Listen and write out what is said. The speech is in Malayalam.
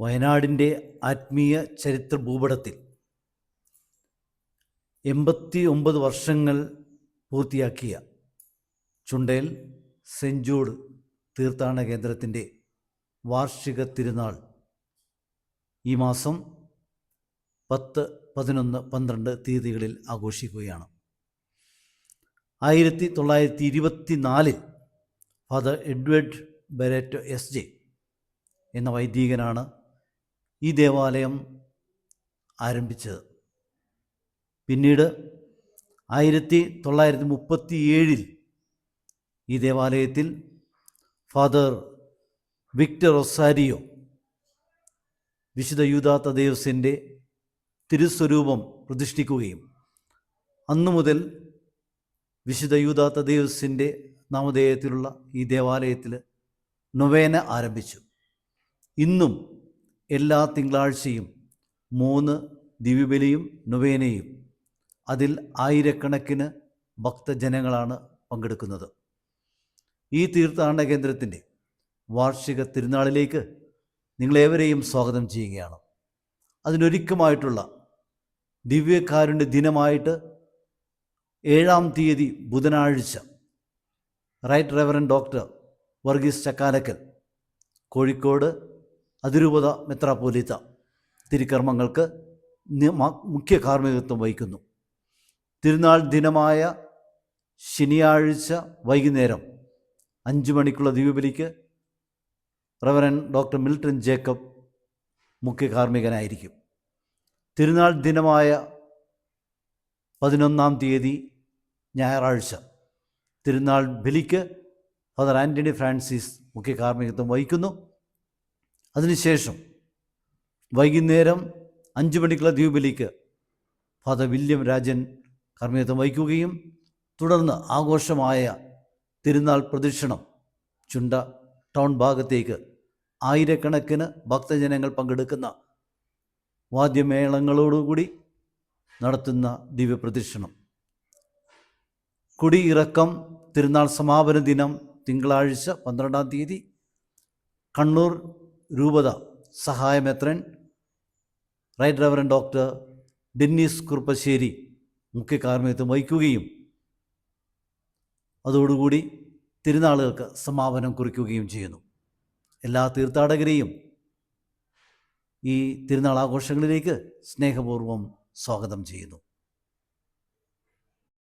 വയനാടിന്റെ ആത്മീയ ചരിത്ര ഭൂപടത്തിൽ എൺപത്തി ഒമ്പത് വർഷങ്ങൾ പൂർത്തിയാക്കിയ ചുണ്ടേൽ ജൂഡ് തീർത്ഥാടന കേന്ദ്രത്തിന്റെ വാർഷിക തിരുനാൾ ഈ മാസം പത്ത് പതിനൊന്ന് പന്ത്രണ്ട് തീയതികളിൽ ആഘോഷിക്കുകയാണ്. ആയിരത്തി തൊള്ളായിരത്തി ഇരുപത്തി നാലിൽ father Edward Barreto S J എന്ന വൈദികനാണ് ഈ ദേവാലയം ആരംഭിച്ചത്. പിന്നീട് ആയിരത്തി തൊള്ളായിരത്തി മുപ്പത്തി ഏഴിൽ ഈ ദേവാലയത്തിൽ ഫാദർ വിക്ടർ റൊസാരിയോ വിശുദ്ധ യൂതാ തദേവസിന്റെ തിരുസ്വരൂപം പ്രതിഷ്ഠിക്കുകയും അന്നു മുതൽ വിശുദ്ധ യൂതാ തദേവസിന്റെ നാമധേയത്തിലുള്ള ഈ ദേവാലയത്തിൽ നൊവേന ആരംഭിച്ചു. ഇന്നും എല്ലാ തിങ്കളാഴ്ചയും മൂന്ന് ദിവ്യബലിയും നൊവേനയും. അതിൽ ആയിരക്കണക്കിന് ഭക്തജനങ്ങളാണ് പങ്കെടുക്കുന്നത്. ഈ തീർത്ഥാടന കേന്ദ്രത്തിന്റെ വാർഷിക തിരുനാളിലേക്ക് നിങ്ങളേവരെയും സ്വാഗതം ചെയ്യുകയാണ്. അതിനൊരുക്കമായിട്ടുള്ള ദിവ്യകാരുണ്യ ദിനമായിട്ട് ഏഴാം തീയതി ബുധനാഴ്ച right reverend doctor Varghese Chakkalakkal Kozhikode അതിരൂപത മെത്രാപോലിത്ത തിരുക്കർമ്മങ്ങൾക്ക് മുഖ്യ കാർമ്മികത്വം വഹിക്കുന്നു. തിരുനാൾ ദിനമായ ശനിയാഴ്ച വൈകുന്നേരം അഞ്ച് മണിക്കുള്ള ദിവ്യബലിക്ക് റവറൻ ഡോക്ടർ മിൽട്ടൺ ജേക്കബ് മുഖ്യ കാർമ്മികനായിരിക്കും. തിരുനാൾ ദിനമായ പതിനൊന്നാം തീയതി ഞായറാഴ്ച തിരുനാൾ ബലിക്ക് ഫാദർ ആന്റണി ഫ്രാൻസിസ് മുഖ്യ കാർമ്മികത്വം വഹിക്കുന്നു. അതിനുശേഷം വൈകുന്നേരം അഞ്ച് മണിക്കുള്ള ദ്വീപിലേക്ക് ഫാദർ വില്യം രാജൻ കർമ്മയത്വം വഹിക്കുകയും തുടർന്ന് ആഘോഷമായ തിരുനാൾ പ്രദക്ഷിണം ചുണ്ട ടൗൺ ഭാഗത്തേക്ക് ആയിരക്കണക്കിന് ഭക്തജനങ്ങൾ പങ്കെടുക്കുന്ന വാദ്യമേളങ്ങളോടുകൂടി നടത്തുന്ന ദിവ്യപ്രദക്ഷിണം. കുടിയിറക്കം തിരുനാൾ സമാപന ദിനം തിങ്കളാഴ്ച പന്ത്രണ്ടാം തീയതി കണ്ണൂർ രൂപത സഹായമെത്രൻ right reverend doctor Dennis Kuruppassery മുഖ്യ കാർമ്മികത്വം വഹിക്കുകയും അതോടുകൂടി തിരുനാളുകൾക്ക് സമാപനം കുറിക്കുകയും ചെയ്യുന്നു. എല്ലാ തീർത്ഥാടകരെയും ഈ തിരുനാൾ ആഘോഷങ്ങളിലേക്ക് സ്നേഹപൂർവം സ്വാഗതം ചെയ്യുന്നു.